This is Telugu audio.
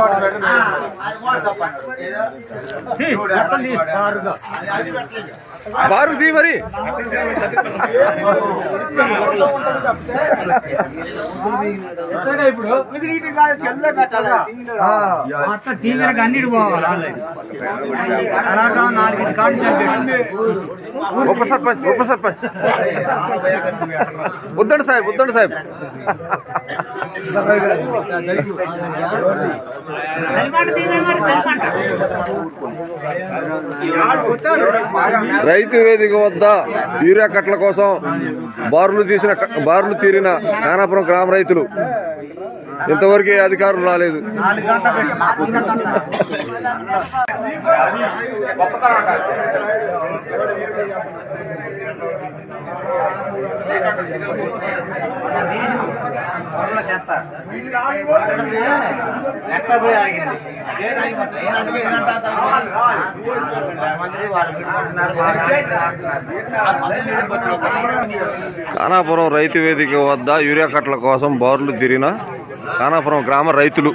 అది మోడల్ తప్పండి ఏదో చూడండి కారుగా అది పెట్టలేదు బారు దీ మరి. మొత్తం టీవీలకు అన్నిటి పోవాలి అలాగా నాలుగు కాండి ఉప సర్పంచ్ ఉప సర్పంచ్. వద్దండి సాహెబ్ వద్దండి సాహెబ్. రైతు వేదిక వద్ద యూరియా కట్టల కోసం బారులు తీసిన బారులు తీరిన కానాపురం గ్రామ రైతులు. ఇంతవరకు అధికారులు రాలేదు. ఎక్కడ పోయి ఆగింది? కానాపురం రైతు వేదిక వద్ద యూరియా కట్టల కోసం బారులు తీరిన కానాపురం గ్రామ రైతులు.